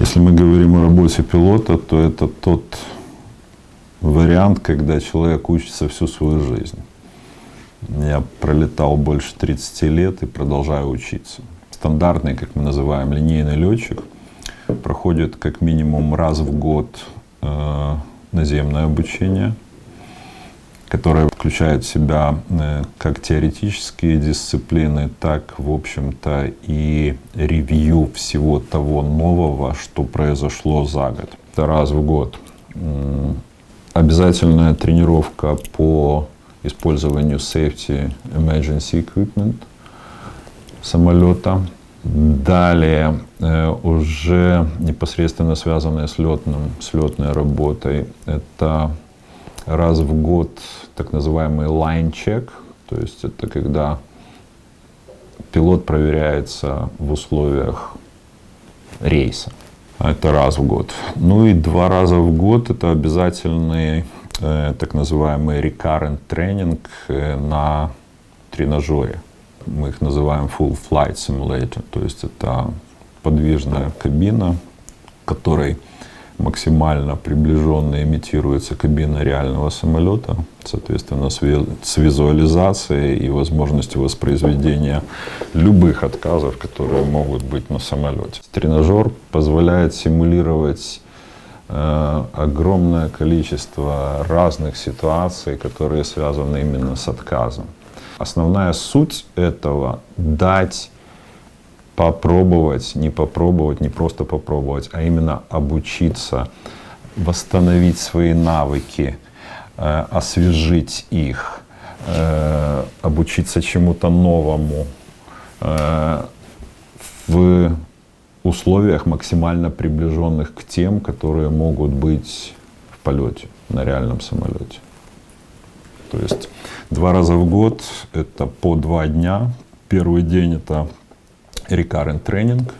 Если мы говорим о работе пилота, то это тот вариант, когда человек учится всю свою жизнь. Я пролетал больше 30 лет и продолжаю учиться. Стандартный, как мы называем, линейный летчик проходит как минимум раз в год э, наземное обучение, которое включает в себя э, как теоретические дисциплины, так, в общем-то, и ревью всего того нового, что произошло за год. Это раз в год. Обязательная тренировка по использованию safety emergency equipment самолета. Далее э, уже непосредственно связанное с, летным, с летной работой, это раз в год так называемый line check, то есть это когда пилот проверяется в условиях рейса. Это раз в год. Ну и два раза в год это обязательный э, так называемый recurrent тренинг э, на тренажере. Мы их называем full flight simulator, то есть это подвижная кабина, которой максимально приближенно имитируется кабина реального самолета, соответственно, с, ви- с визуализацией и возможностью воспроизведения любых отказов, которые могут быть на самолете. Тренажер позволяет симулировать э, огромное количество разных ситуаций, которые связаны именно с отказом. Основная суть этого — дать попробовать, не попробовать, не просто попробовать, а именно обучиться, восстановить свои навыки, э, освежить их, э, обучиться чему-то новому э, в условиях максимально приближенных к тем, которые могут быть в полете, на реальном самолете. То есть два раза в год это по два дня. Первый день это recurrent тренинг.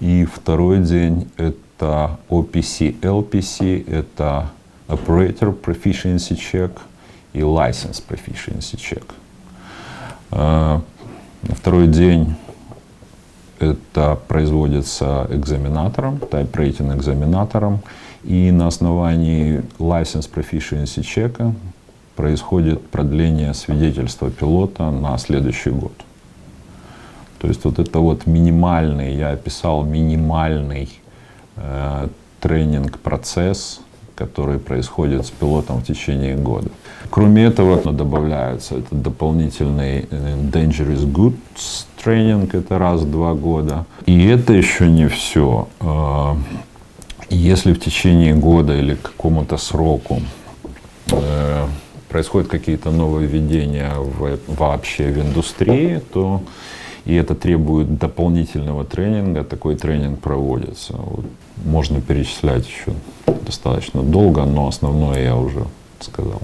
И второй день это OPC, LPC, это Operator Proficiency Check и License Proficiency Check. На второй день это производится экзаменатором, type-rating экзаменатором, и на основании License Proficiency Check происходит продление свидетельства пилота на следующий год. То есть вот это вот минимальный, я описал минимальный э, тренинг-процесс, который происходит с пилотом в течение года. Кроме этого, добавляется это дополнительный э, Dangerous Goods тренинг, это раз в два года. И это еще не все. Э, Если в течение года или какому-то сроку э, происходят какие-то нововведения в, вообще в индустрии, то и это требует дополнительного тренинга, такой тренинг проводится. Вот. Можно перечислять еще достаточно долго, но основное я уже сказал.